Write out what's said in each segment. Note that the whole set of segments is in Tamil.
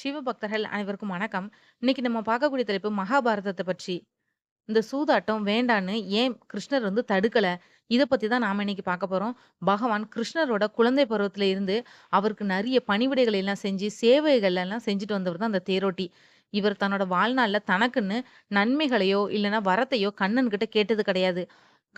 சிவபக்தர்கள் அனைவருக்கும் வணக்கம். இன்னைக்கு நம்ம பார்க்கக்கூடிய தலைப்பு மகாபாரதத்தை பற்றி. இந்த சூதாட்டம் வேண்டான்னு ஏன் கிருஷ்ணர் வந்து தடுக்கல? இதை பத்தி தான் நாம இன்னைக்கு பார்க்க போறோம். பகவான் கிருஷ்ணரோட குழந்தை பருவத்துல இருந்து அவருக்கு நிறைய பணிவிடைகள் எல்லாம் செஞ்சு, சேவைகள் எல்லாம் செஞ்சுட்டு வந்தவர் தான் அந்த தேரோட்டி. இவர் தன்னோட வாழ்நாளில் தனக்குன்னு நன்மைகளையோ, இல்லைன்னா வரத்தையோ கண்ணன் கிட்ட கேட்டது கிடையாது.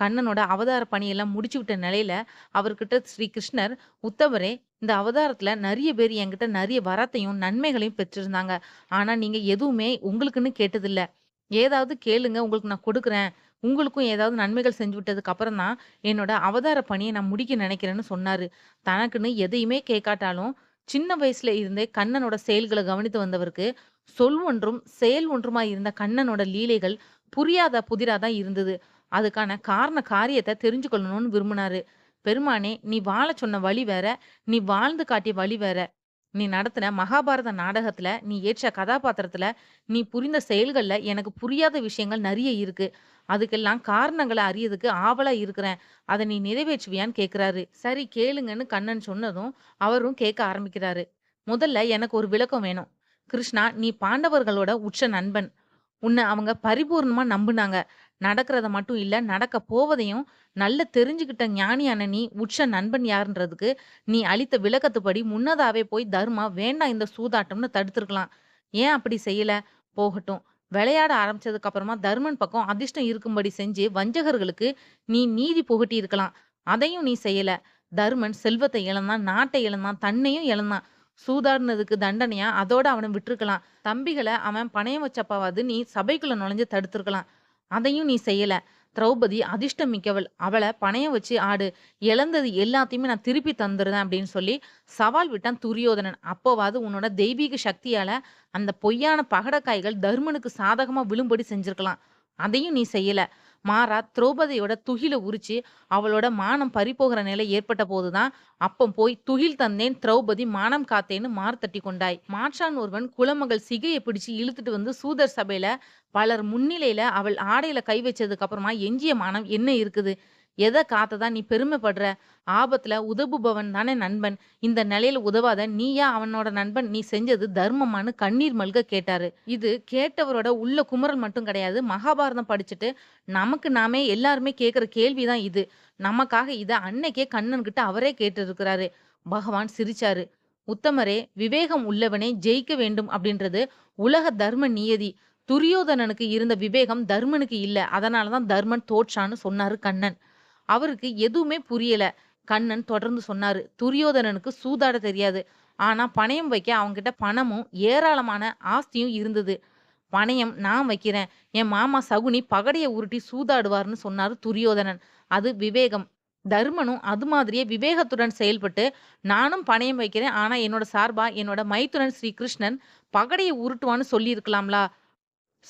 கண்ணனோட அவதார பணியெல்லாம் முடிச்சு விட்ட நிலையில, அவர்கிட்ட ஸ்ரீ கிருஷ்ணர், "உத்தமரே, இந்த அவதாரத்துல நிறைய பேர் என்கிட்ட நிறைய வரத்தையும், நன்மைகளையும் பெற்றிருந்தாங்க. ஆனா நீங்க எதுவுமே உங்களுக்குன்னு கேட்டதில்ல. ஏதாவது கேளுங்க, உங்களுக்கு நான் கொடுக்குறேன். உங்களுக்கும் ஏதாவது நன்மைகள் செஞ்சு விட்டதுக்கு அப்புறம் தான், என்னோட அவதார பணியை நான் முடிக்க நினைக்கிறேன்னு" சொன்னாரு. தனக்குன்னு எதையுமே கேட்காட்டாலும், சின்ன வயசுல இருந்தே கண்ணனோட செயல்களை கவனித்து வந்தவருக்கு, சொல் ஒன்றும், செயல் ஒன்றுமா இருந்த கண்ணனோட லீலைகள் புரியாத புதிராதான் இருந்தது. அதுக்கான காரண காரியத்தை தெரிஞ்சுக்கொள்ளணும்னு விரும்பினாரு "பெருமானே, நீ வாழ சொன்ன வழி வேற, நீ வாழ்ந்து காட்டிய வழி வேற. நீ நடத்தின மகாபாரத நாடகத்துல, நீ ஏற்ற கதாபாத்திரத்துல, நீ புரிந்த செயல்கள்ல எனக்கு புரியாத விஷயங்கள் நிறைய இருக்கு. அதுக்கெல்லாம் காரணங்களை அறியதுக்கு ஆவலா இருக்கிறேன். அதை நீ நிறைவேற்றுவியான்னு?" கேக்குறாரு சரி கேளுங்கன்னு கண்ணன் சொன்னதும், அவரும் கேட்க ஆரம்பிக்கிறாரு. "முதல்ல எனக்கு ஒரு விளக்கம் வேணும். கிருஷ்ணா, நீ பாண்டவர்களோட உற்ற நண்பன். உன்னை அவங்க பரிபூர்ணமா நம்புனாங்க. நடக்கிறத மட்டும் இல்லை நடக்கப் போவதையும் நல்ல தெரிஞ்சுக்கிட்ட ஞானியான நீ, உற்ற நண்பன் யாருன்றதுக்கு, நீ அளித்த விளக்கத்துப்படி முன்னதாவே போய் தர்மா, வேண்டாம் இந்த சூதாட்டம்னு தடுத்துருக்கலாம் ஏன் அப்படி செய்யல? போகட்டும். விளையாட ஆரம்பிச்சதுக்கு அப்புறமா தர்மன் பக்கம் அதிர்ஷ்டம் இருக்கும்படி செஞ்சு, வஞ்சகர்களுக்கு நீ நீதி புகட்டி இருக்கலாம் அதையும் நீ செய்யல. தர்மன் செல்வத்தை இழந்தான், நாட்டை இழந்தான், தன்னையும் இழந்தான். சூதாடுனதுக்கு தண்டனையா அதோட அவனை விட்டுருக்கலாம். தம்பிகளை அவன் பணயம் வச்சப்பாவது நீ சபைக்குள்ள நுழைஞ்சு தடுத்துருக்கலாம் அதையும் நீ செய்யல. திரௌபதி அதிர்ஷ்டம் மிக்கவள். அவளை பணயம் வச்சு ஆடு. இழந்தது எல்லாத்தையுமே நான் திருப்பி தந்துடுறேன் அப்படின்னு சொல்லி சவால் விட்டான் துரியோதனன். அப்போவாவது உன்னோட தெய்வீக சக்தியால அந்த பொய்யான பகடக்காய்கள் தர்மனுக்கு சாதகமா விழும்படி செஞ்சிருக்கலாம். அதையும் நீ செய்யல. மாறா திரௌபதியோட துகில உரிச்சு, அவளோட மானம் பறிப்போகிற நிலை ஏற்பட்ட போது தான், "அப்பம் போய் துகில் தந்தேன் திரௌபதி மானம் காத்தேன்னு மார்த்தட்டிக் கொண்டாய்." மாற்றான் ஒருவன் குலமகள் சிகையை பிடிச்சு இழுத்துட்டு வந்து சூதர் சபையில பலர் முன்னிலையில அவள் ஆடையில கை வச்சதுக்கு அப்புறமா எஞ்சிய மானம் என்ன இருக்குது? எதை காத்ததா நீ பெருமைப்படுற? ஆபத்துல உதவுபவன் தானே நண்பன். இந்த நிலையில உதவாத நீயா அவனோட நண்பன்? நீ செஞ்சது தர்மமான்னு கண்ணீர் மல்க கேட்டாரு. இது கேட்டவரோட உள்ள குமரல் மட்டும் கிடையாது. மகாபாரதம் படிச்சுட்டு நமக்கு நாமே எல்லாருமே கேட்கிற கேள்விதான் இது. நமக்காக இத அன்னைக்கே கண்ணன் கிட்ட அவரே கேட்டிருக்கிறாரு. பகவான் சிரிச்சாரு. "உத்தமரே, விவேகம் உள்ளவனே ஜெயிக்க வேண்டும் அப்படின்றது உலக தர்ம நியதி. துரியோதனனுக்கு இருந்த விவேகம் தர்மனுக்கு இல்லை அதனால தான் தர்மன் தோற்றான்னு" சொன்னாரு கண்ணன். அவருக்கு எதுவுமே புரியல. கண்ணன் தொடர்ந்து சொன்னாரு. "துரியோதனனுக்கு சூதாட தெரியாது. ஆனா பணயம் வைக்க அவங்கிட்ட பணமும், ஏராளமான ஆஸ்தியும் இருந்தது. பணயம் நான் வைக்கிறேன். என் மாமா சகுனி பகடையை உருட்டி சூதாடுவார்னு சொன்னாரு துரியோதனன். "அது விவேகம். தர்மனும் அது மாதிரியே விவேகத்துடன் செயல்பட்டு, நானும் பணயம் வைக்கிறேன். ஆனா என்னோட சார்பா என்னோட மைத்துனன் ஸ்ரீ கிருஷ்ணன் பகடைய உருட்டுவான்னு சொல்லியிருக்கலாம்லா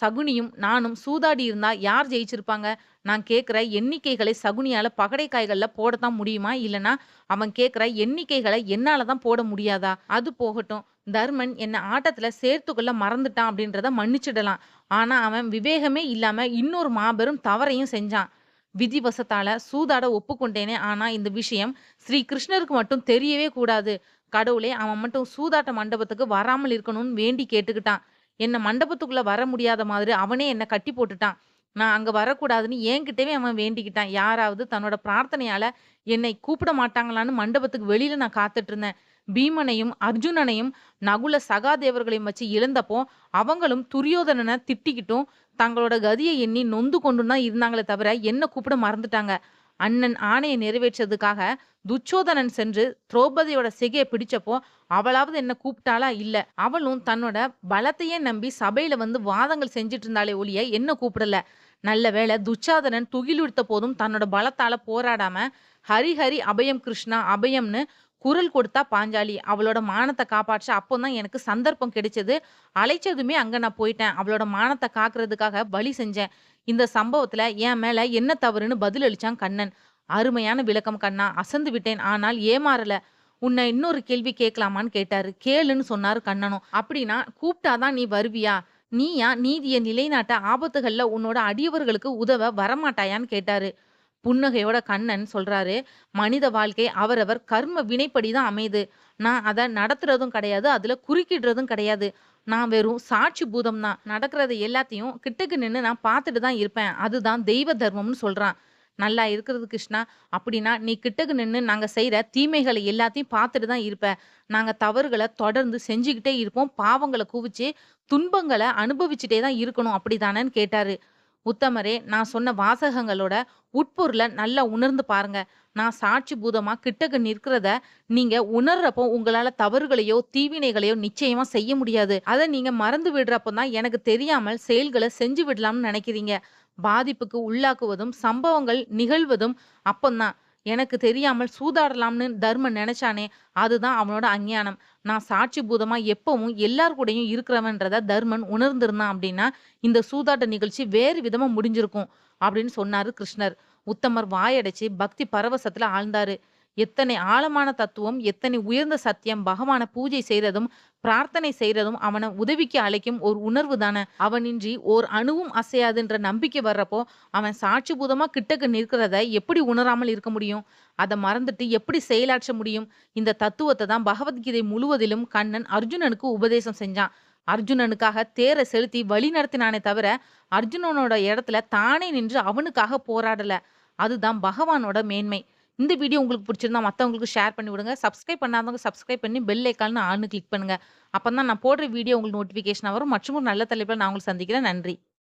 சகுனியும் நானும் சூதாடி இருந்தா யார் ஜெயிச்சிருப்பாங்க? நான் கேட்குற எண்ணிக்கைகளை சகுனியால காய்களில் போடத்தான் முடியுமா? இல்லனா அவன் கேட்குற எண்ணிக்கைகளை என்னால தான் போட முடியாதா? அது போகட்டும். தர்மன் என்னை ஆட்டத்தில் சேர்த்துக்கொள்ள மறந்துட்டான் அப்படின்றத மன்னிச்சிடலாம். ஆனால் அவன் விவேகமே இல்லாம இன்னொரு மாபெரும் தவறையும் செஞ்சான். விதிவசத்தால சூதாட ஒப்புக்கொண்டேனே. ஆனா இந்த விஷயம் ஸ்ரீ கிருஷ்ணருக்கு மட்டும் தெரியவே கூடாது. கடவுளே அவன் மட்டும் சூதாட்ட மண்டபத்துக்கு வராமல் இருக்கணும்னு வேண்டி கேட்டுக்கிட்டான். என்னை மண்டபத்துக்குள்ளே வர முடியாத மாதிரி அவனே என்னை கட்டி போட்டுட்டான். நான் அங்கே வரக்கூடாதுன்னு என்கிட்டவே அவன் வேண்டிக்கிட்டான். யாராவது தன்னோட பிரார்த்தனையால் என்னை கூப்பிட மாட்டாங்களான்னு மண்டபத்துக்கு வெளியில் நான் காத்துட்டு இருந்தேன். பீமனையும், அர்ஜுனனையும், நகுல, சகாதேவர்களையும் வச்சு இழந்தப்போ, அவங்களும் துரியோதனனை திட்டிக்கிட்டும், தங்களோட கதியை எண்ணி நொந்து கொண்டு தான் இருந்தாங்களே தவிர, என்ன கூப்பிட மறந்துட்டாங்க. அண்ணன் ஆணையை நிறைவேற்றதுக்காக துச்சோதனன் சென்று திரௌபதியோட சிகைய பிடிச்சப்போ, அவளாவது என்ன கூப்பிட்டாளா? இல்ல. அவளும் தன்னோட பலத்தையே நம்பி சபையில வந்து வாதங்கள் செஞ்சுட்டு இருந்தாலே ஒழிய, என்ன கூப்பிடல. நல்ல வேளை துச்சாதனன் துகிலுடுத்த போதும் தன்னோட பலத்தால போராடாம, "ஹரி ஹரி அபயம் கிருஷ்ணா அபயம்னு குரல் கொடுத்தா பாஞ்சாலி. அவளோட மானத்தை காப்பாற்ற அப்போ தான் எனக்கு சந்தர்ப்பம் கிடைச்சது. அழைச்சதுமே அங்க நான் போயிட்டேன். அவளோட மானத்தை காக்குறதுக்காக பலி செஞ்சேன். இந்த சம்பவத்துல என் மேல என்ன தவறுன்னு பதில் அளிச்சான் கண்ணன். "அருமையான விளக்கம் கண்ணா. அசந்து விட்டேன். ஆனால் ஏமாறல. உன்னை இன்னொரு கேள்வி கேட்கலாமான்னு?" கேட்டாரு. "கேளுன்னு" சொன்னாரு கண்ணனும். "அப்படின்னா கூப்பிட்டாதான் நீ வருவியா? நீயா நீதியை நிலைநாட்ட ஆபத்துகள்ல உன்னோட அடியவர்களுக்கு உதவ வரமாட்டாயான்னு?" கேட்டாரு. புன்னகையோட கண்ணன் சொல்றாரு, "மனித வாழ்க்கை அவரவர் கர்ம வினைப்படி தான் அமையுது. நான் அதை நடத்துறதும் கிடையாது. அதுல குறுக்கிடுறதும் கிடையாது. நான் வெறும் சாட்சி பூதம் தான். நடக்கிறத எல்லாத்தையும் கிட்டக்கு நின்று நான் பார்த்துட்டு தான் இருப்பேன். அதுதான் தெய்வ தர்மம்னு சொல்றான். நல்லா இருக்கிறது கிருஷ்ணா. அப்படின்னா நீ கிட்டக்கு நின்று நாங்க செய்கிற தீமைகளை எல்லாத்தையும் பார்த்துட்டு தான் இருப்ப. நாங்க தவறுகளை தொடர்ந்து செஞ்சுக்கிட்டே இருப்போம். பாவங்களை குவிச்சு துன்பங்களை அனுபவிச்சுட்டே தான் இருக்கணும். அப்படிதானேன்னு கேட்டாரு. உத்தமரே, நான் சொன்ன வாசகங்களோட உட்பொருளை நல்லா உணர்ந்து பாருங்க. நான் சாட்சி பூதமா கிட்டக்க நிற்கிறத நீங்க உணர்றப்போ உங்களால தவறுகளையோ, தீவினைகளையோ நிச்சயமா செய்ய முடியாது. அதை நீங்க மறந்து விடுறப்போ தான் எனக்கு தெரியாமல் செயல்களை செஞ்சு விடலாம்னு நினைக்கிறீங்க. பாதிப்புக்கு உள்ளாக்குவதும், சம்பவங்கள் நிகழ்வதும் அப்பந்தான். எனக்கு தெரியாமல் சூதாடலாம்னு தர்மன் நினைச்சானே அதுதான் அவனோட அஞ்ஞானம். நான் சாட்சி பூதமா எப்பவும் எல்லார் கூடயும் இருக்கிறவன்றத தர்மன் உணர்ந்திருந்தான் அப்படின்னா, இந்த சூதாட்ட நிகழ்ச்சி வேறு விதமா முடிஞ்சிருக்கும். அப்படின்னு சொன்னாரு கிருஷ்ணர். உத்தமர் வாயடைச்சு பக்தி பரவசத்துல ஆழ்ந்தாரு. எத்தனை ஆழமான தத்துவம், எத்தனை உயர்ந்த சத்தியம் பகவான பூஜை செய்ததும் பிரார்த்தனை செய்யறதும் அவனை உதவிக்கு அழைக்கும் ஒரு உணர்வு தானே அவனின்றி ஓர் அணுவும் அசையாதுன்ற நம்பிக்கை வர்றப்போ, அவன் சாட்சி பூதமா கிட்டக்க நிற்கிறத எப்படி உணராமல் இருக்க முடியும்? அதை மறந்துட்டு எப்படி செயலாற்ற முடியும்? இந்த தத்துவத்தை தான் பகவத்கீதை முழுவதிலும் கண்ணன் அர்ஜுனனுக்கு உபதேசம் செஞ்சான். அர்ஜுனனுக்காக தேரை செலுத்தி வழி நடத்தினானே தவிர, அர்ஜுனனோட இடத்துல தானே நின்று அவனுக்காக போராடல. அதுதான் பகவானோட மேன்மை. இந்த வீடியோ உங்களுக்கு பிடிச்சிருந்தா மற்றவங்களுக்கு ஷேர் பண்ணி விடுங்க. சப்ஸ்கிரைப் பண்ணாதவங்க சப்ஸ்கிரைப் பண்ணி பெல் ஐகான்னு ஆன்னு கிளிக் பண்ணுங்க. அப்பதான் நான் போடுற வீடியோ உங்களுக்கு நோட்டிஃபிகேஷன் வரும். மற்றும் ஒரு நல்ல தலைப்பில் நான் உங்களுக்கு சந்திக்கிறேன். நன்றி.